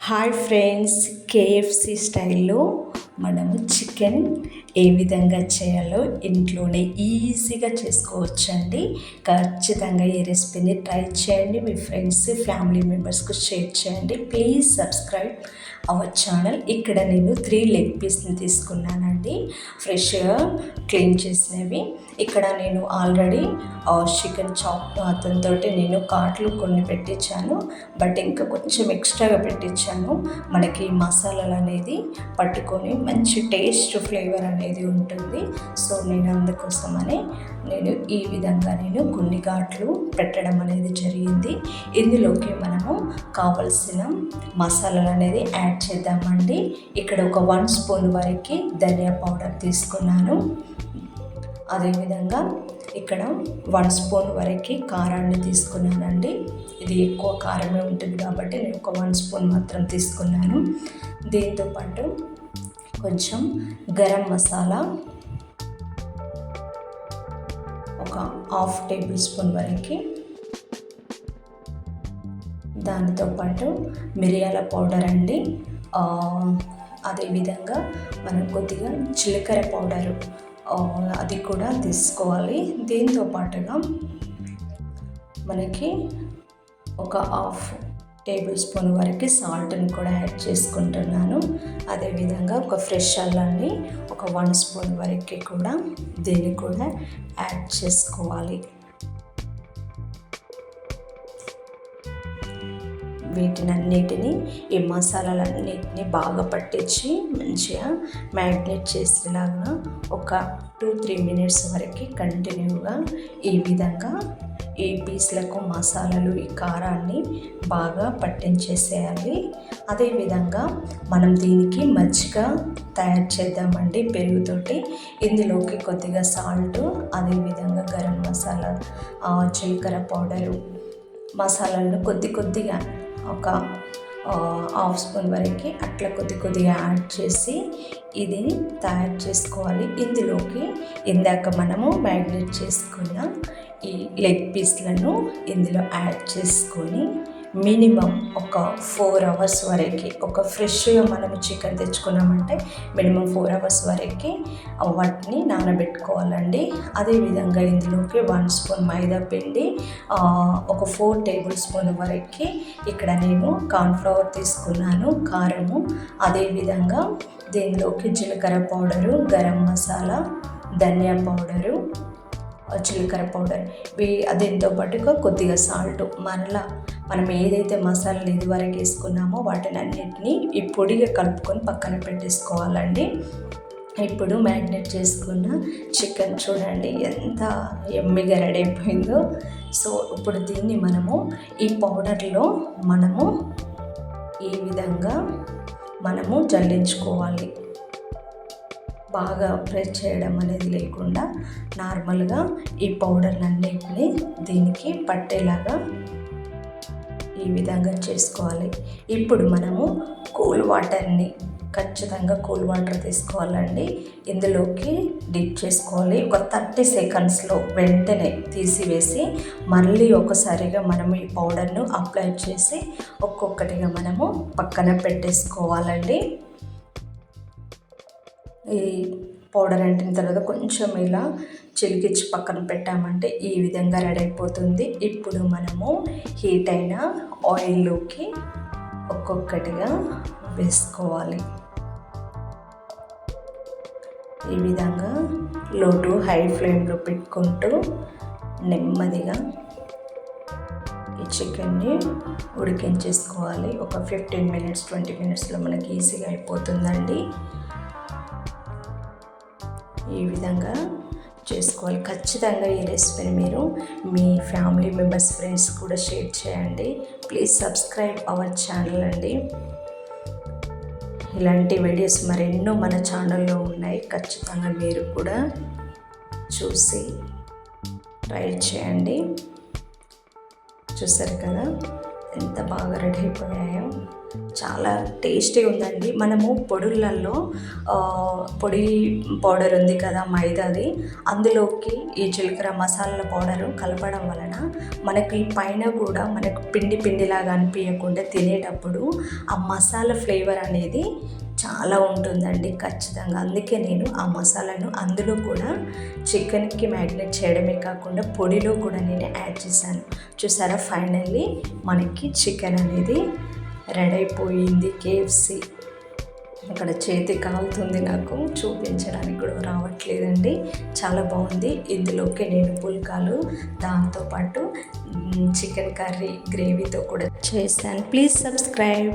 Hi friends KFC స్టైల్లో మనము chicken ఏ విధంగా చేయాలో ఇంట్లోనే ఈజీగా చేసుకోవచ్చండి. ఖచ్చితంగా ఈ రెసిపీని ట్రై చేయండి. మీ ఫ్రెండ్స్ ఫ్యామిలీ మెంబర్స్కు షేర్ చేయండి. Please subscribe our channel. ఇక్కడ నేను త్రీ లెగ్ పీస్ని తీసుకున్నానండి. ఫ్రెష్గా క్లీన్ చేసినవి. ఇక్కడ నేను ఆల్రెడీ చికెన్ చాప్ అతనితో నేను కాట్లు కొన్ని పెట్టించాను. బట్ ఇంకా కొంచెం ఎక్స్ట్రాగా పెట్టించాను. మనకి మసాలాలు అనేది పట్టుకొని మంచి టేస్ట్ ఫ్లేవర్ అనేది ఉంటుంది. సో నేను అందుకోసమని నేను ఈ విధంగా నేను కొన్ని ఘాట్లు పెట్టడం అనేది జరిగింది. ఇందులోకి మనము కావలసిన మసాలాలు అనేది యాడ్ చేద్దామండి. ఇక్కడ ఒక వన్ స్పూన్ వరకు ధనియా పౌడర్ తీసుకున్నాను. అదేవిధంగా ఇక్కడ వన్ స్పూన్ వరకు కారాన్ని తీసుకున్నానండి. ఇది ఎక్కువ కారమే ఉంటుంది కాబట్టి నేను ఒక వన్ స్పూన్ మాత్రం తీసుకున్నాను. దీంతోపాటు కొంచెం గరం మసాలా ఒక హాఫ్ టేబుల్ స్పూన్ వరకు. దానితో పాటు మిరియాల పౌడర్ అండి. అదేవిధంగా మనం కొద్దిగా జీలకర్ర పౌడరు అది కూడా తీసుకోవాలి. దీంతో పాటుగా మనకి ఒక హాఫ్ టేబుల్ స్పూన్ వరకు సాల్ట్ని కూడా యాడ్ చేసుకుంటున్నాను. అదేవిధంగా ఒక ఫ్రెష్ అల్లాన్ని ఒక వన్ స్పూన్ వరకు కూడా దీన్ని కూడా యాడ్ చేసుకోవాలి. వీటినన్నిటిని ఈ మసాలాలన్నిటిని బాగా పట్టించి మంచిగా మ్యారినేట్ చేసేలాగా ఒక టూ త్రీ మినిట్స్ వరకు కంటిన్యూగా ఈ విధంగా ఈ పీస్లకు మసాలాలు ఈ కారాన్ని బాగా పట్టించేసేయాలి. అదేవిధంగా మనం దీనికి మజ్జిగ తయారు చేద్దామండి పెరుగుతోటి. ఇందులోకి కొద్దిగా సాల్ట్ అదేవిధంగా గరం మసాలా జీలకర్ర పౌడరు మసాలాలను కొద్ది కొద్దిగా ఒక హాఫ్ స్పూన్ వరకు అట్లా కొద్ది కొద్దిగా యాడ్ చేసి ఇది తయారు చేసుకోవాలి. ఇందులోకి ఇందాక మనము మ్యాగ్నేట్ చేసుకున్న ఈ లెగ్ పీస్లను ఇందులో యాడ్ చేసుకొని మినిమం ఒక ఫోర్ అవర్స్ వరకు ఒక ఫ్రెష్గా మనం చికెన్ తెచ్చుకున్నామంటే మినిమం ఫోర్ అవర్స్ వరకు వాటిని నానబెట్టుకోవాలండి. అదేవిధంగా ఇందులోకి వన్ స్పూన్ మైదా పిండి ఒక ఫోర్ టేబుల్ స్పూన్ వరకు ఇక్కడ నేను కార్న్ఫ్లవర్ తీసుకున్నాను కారము. అదేవిధంగా దీనిలోకి జీలకర్ర పౌడరు గరం మసాలా ధనియా పౌడరు జీలకర్ర పౌడర్. దీంతో పాటుగా కొద్దిగా సాల్ట్ మరలా మనం ఏదైతే మసాలాలు ఇదివరకు వేసుకున్నామో వాటిని అన్నిటినీ ఈ పొడిగా కలుపుకొని పక్కన పెట్టేసుకోవాలండి. ఇప్పుడు మ్యారినేట్ చేసుకున్న చికెన్ చూడండి ఎంత ఎమ్మిగా రెడీ అయిపోయిందో. సో ఇప్పుడు దీన్ని మనము ఈ పౌడర్లో మనము ఈ విధంగా మనము జల్లించుకోవాలి. బాగా ప్రెస్ చేయడం అనేది లేకుండా నార్మల్గా ఈ పౌడర్లన్నింటినీ దీనికి పట్టేలాగా ఈ విధంగా చేసుకోవాలి. ఇప్పుడు మనము కూల్ వాటర్ని ఖచ్చితంగా కూల్ వాటర్ తీసుకోవాలండి. ఇందులోకి డిప్ చేసుకోవాలి. ఒక థర్టీ సెకండ్స్లో వెంటనే తీసివేసి మళ్ళీ ఒకసారిగా మనము ఈ పౌడర్ను అప్లై చేసి ఒక్కొక్కటిగా మనము పక్కన పెట్టేసుకోవాలండి. ఈ పౌడర్ అంటిన తర్వాత కొంచెం ఇలా చిలికిచ్చి పక్కన పెట్టామంటే ఈ విధంగా రెడీ అయిపోతుంది. ఇప్పుడు మనము హీట్ అయిన ఆయిల్లోకి ఒక్కొక్కటిగా వేసుకోవాలి. ఈ విధంగా లో టు హై ఫ్లేమ్లో పెట్టుకుంటూ నెమ్మదిగా ఈ చికెన్ని ఉడికించేసుకోవాలి. ఒక ఫిఫ్టీన్ మినిట్స్ ట్వంటీ మినిట్స్లో మనకి ఈజీగా అయిపోతుందండి. ఈ విధంగా చేసుకోవాలి. ఖచ్చితంగా ఈ రెసిపీని మీరు మీ ఫ్యామిలీ మెంబర్స్ ఫ్రెండ్స్ కూడా షేర్ చేయండి. ప్లీజ్ సబ్స్క్రైబ్ అవర్ ఛానల్ అండి. ఇలాంటి వీడియోస్ మరెన్నో మన ఛానల్లో ఉన్నాయి. ఖచ్చితంగా మీరు కూడా చూసి ట్రై చేయండి. చూసారు కదా ఎంత బాగా రెడీ అయిపోయాయో. చాలా టేస్టీ ఉందండి. మనము పొడులలో పొడి పౌడర్ ఉంది కదా మైదాది అందులోకి ఈ జీలకర్ర మసాలా పౌడరు కలపడం వలన మనకి పైన కూడా మనకు పిండి పిండిలాగా అనిపించకుండా తినేటప్పుడు ఆ మసాలా ఫ్లేవర్ అనేది చాలా ఉంటుందండి ఖచ్చితంగా. అందుకే నేను ఆ మసాలాను అందులో కూడా చికెన్కి మ్యాగ్నేట్ చేయడమే కాకుండా పొడిలో కూడా నేను యాడ్ చేశాను. చూసారా? ఫైనల్లీ మనకి చికెన్ అనేది రెడీ అయిపోయింది కేఎఫ్సి. ఇక్కడ చేతి కాలుతుంది నాకు చూపించడానికి కూడా రావట్లేదండి. చాలా బాగుంది. ఇందులోకి నేను పుల్కాలు దాంతోపాటు చికెన్ కర్రీ గ్రేవీతో కూడా చేశాను. Please subscribe.